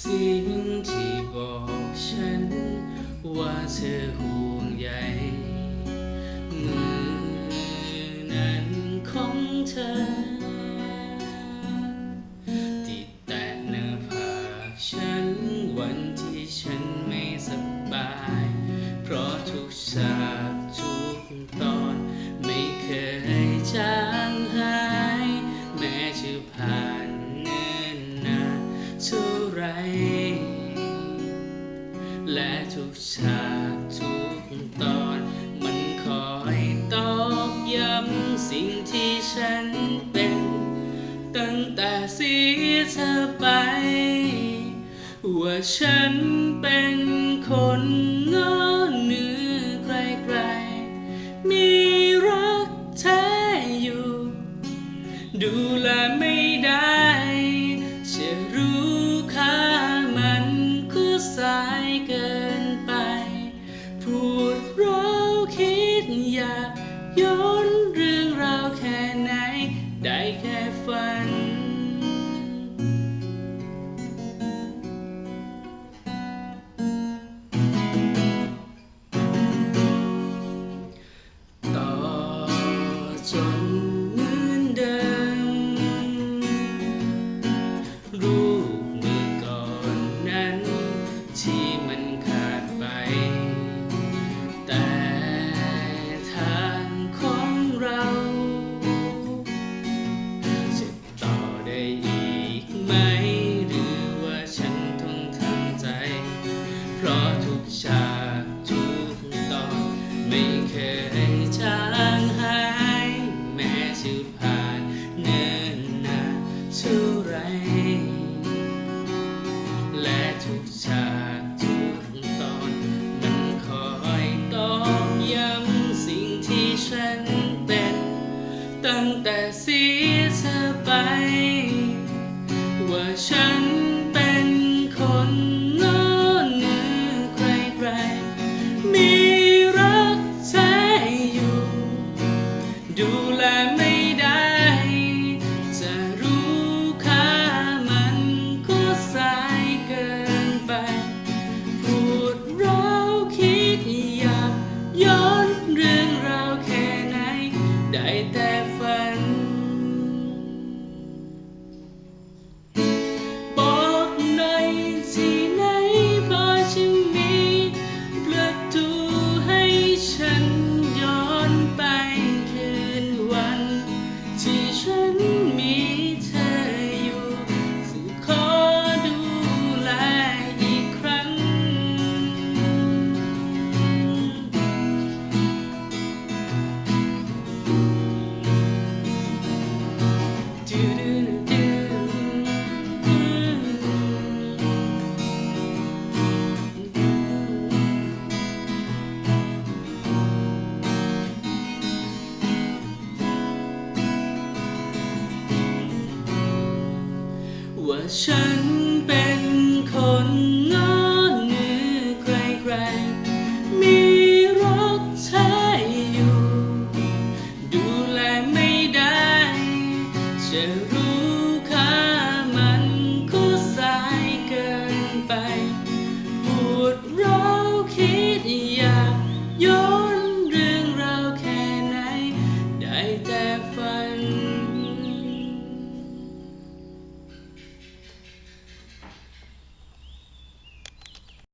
สิ่งที่บอกฉัน ว่าเธอห่วงใยมือนั้นของเธอากทุกตอน มันคอยตอกย้ำสิ่งที่ฉันเป็น ตั้งแต่เสียเธอไป ว่าฉันเป็นคนงอเนื้อ ย้อนเรื่องราวแค่ไหน ได้แค่ฝัน ต่อจนเหมือนเดิม รูปเมื่อก่อนนั้นที่มันขาดไป ไร และทุกฉากทุกตอน มันคอยตอกย้ำสิ่งที่ฉันเป็น ตั้งแต่เสียเธอไป ว่าฉันเป็นคนงอเหนือใครๆมีรักแท้อยู่ดู ฝัน ว่